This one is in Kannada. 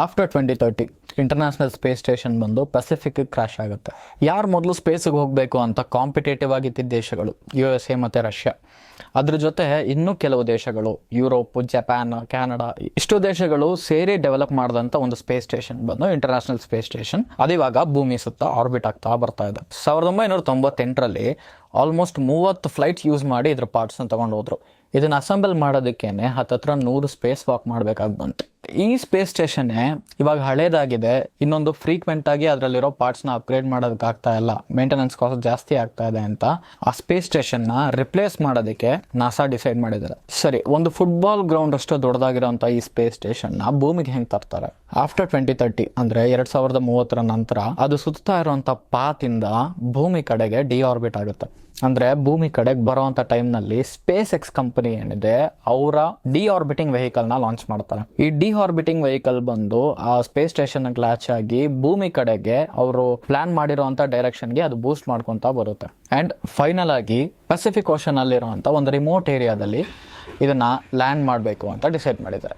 After twenty thirty international space station ಬಂದು ಪೆಸಿಫಿಕ್ ಕ್ರಾಶ್ ಆಗುತ್ತೆ. ಯಾರು ಮೊದಲು ಸ್ಪೇಸಿಗೆ ಹೋಗಬೇಕು ಅಂತ ಕಾಂಪಿಟೇಟಿವ್ ಆಗಿದ್ದ ದೇಶಗಳು ಯು ಎಸ್ ಎ ಮತ್ತು ರಷ್ಯಾ ಅದ್ರ ಜೊತೆ ಇನ್ನೂ ಕೆಲವು ದೇಶಗಳು ಯುರೋಪ್ ಜಪಾನ್ ಕ್ಯಾನಡಾ ಇಷ್ಟು ದೇಶಗಳು ಸೇರಿ ಡೆವಲಪ್ ಮಾಡಿದಂಥ ಒಂದು ಸ್ಪೇಸ್ ಸ್ಟೇಷನ್ ಬಂದು ಇಂಟರ್ನ್ಯಾಷನಲ್ ಸ್ಪೇಸ್ ಸ್ಟೇಷನ್ ಅದಿವಾಗ ಭೂಮಿ ಸುತ್ತ ಆರ್ಬಿಟ್ ಆಗ್ತಾ ಬರ್ತಾ ಇದೆ. ಸಾವಿರದ ಒಂಬೈನೂರ ತೊಂಬತ್ತೆಂಟರಲ್ಲಿ ಆಲ್ಮೋಸ್ಟ್ ಮೂವತ್ತು ಫ್ಲೈಟ್ಸ್ ಯೂಸ್ ಮಾಡಿ ಇದ್ರ ಪಾರ್ಟ್ಸ್ನ ತಗೊಂಡು ಹೋದ್ರು. ಇದನ್ನು ಅಸೆಂಬಲ್ ಮಾಡೋದಕ್ಕೇನೆ ಹತ್ತತ್ರ ನೂರು ಸ್ಪೇಸ್ ವಾಕ್ ಮಾಡಬೇಕಾಗಿ ಬಂತು. ಈ ಸ್ಪೇಸ್ ಸ್ಟೇಷನ್ನೇ ಇವಾಗ ಹಳೇದಾಗಿದೆ, ಇನ್ನೊಂದು ಫ್ರೀಕ್ವೆಂಟ್ ಆಗಿ ಅದರಲ್ಲಿರೋ ಪಾರ್ಟ್ಸ್ನ ಅಪ್ಗ್ರೇಡ್ ಮಾಡೋದಕ್ಕಾಗ್ತಾ ಇಲ್ಲ. ಮೇಂಟೆನೆನ್ಸ್ ಕಾಸ್ಟ್ ಜಾಸ್ತಿ ಆಗ್ತಾ ಇದೆ ಅಂತ ಆ ಸ್ಪೇಸ್ ಸ್ಟೇಷನ್ನ ರಿಪ್ಲೇಸ್ ಮಾಡೋದಕ್ಕೆ ನಾಸಾ ಡಿಸೈಡ್ ಮಾಡಿದ್ದಾರೆ. ಸರಿ, ಒಂದು ಫುಟ್ಬಾಲ್ ಗ್ರೌಂಡ್ ಅಷ್ಟು ದೊಡ್ಡದಾಗಿರೋಂಥ ಈ ಸ್ಪೇಸ್ ಸ್ಟೇಷನ್ನ ಭೂಮಿಗೆ ಹೆಂಗೆ ತರ್ತಾರೆ? ಆಫ್ಟರ್ ಟ್ವೆಂಟಿ ತರ್ಟಿ ಅಂದ್ರೆ ಎರಡ್ ಸಾವಿರದ ಮೂವತ್ತರ ನಂತರ ಅದು ಸುತ್ತಾ ಇರುವಂಥ ಪಾತಿಂದ ಭೂಮಿ ಕಡೆಗೆ ಡಿ ಆರ್ಬಿಟ್ ಆಗುತ್ತೆ. ಅಂದ್ರೆ ಭೂಮಿ ಕಡೆಗೆ ಬರುವಂತ ಟೈಮ್ನಲ್ಲಿ ಸ್ಪೇಸ್ ಎಕ್ಸ್ ಕಂಪನಿ ಏನಿದೆ, ಅವರ ಡಿ ಆರ್ಬಿಟಿಂಗ್ ವೆಹಿಕಲ್ನ ಲಾಂಚ್ ಮಾಡ್ತಾರೆ. ಈ ಡಿ ಆರ್ಬಿಟಿಂಗ್ ವೆಹಿಕಲ್ ಬಂದು ಆ ಸ್ಪೇಸ್ ಸ್ಟೇಷನ್ ಲ್ಯಾಚ್ ಆಗಿ ಭೂಮಿ ಕಡೆಗೆ ಅವರು ಪ್ಲಾನ್ ಮಾಡಿರುವಂತ ಡೈರೆಕ್ಷನ್ಗೆ ಅದು ಬೂಸ್ಟ್ ಮಾಡ್ಕೊಂತ ಬರುತ್ತೆ. ಅಂಡ್ ಫೈನಲ್ ಆಗಿ ಪೆಸಿಫಿಕ್ ಓಷನ್ ಅಲ್ಲಿರುವಂತ ಒಂದು ರಿಮೋಟ್ ಏರಿಯಾದಲ್ಲಿ ಇದನ್ನ ಲ್ಯಾಂಡ್ ಮಾಡಬೇಕು ಅಂತ ಡಿಸೈಡ್ ಮಾಡಿದ್ದಾರೆ.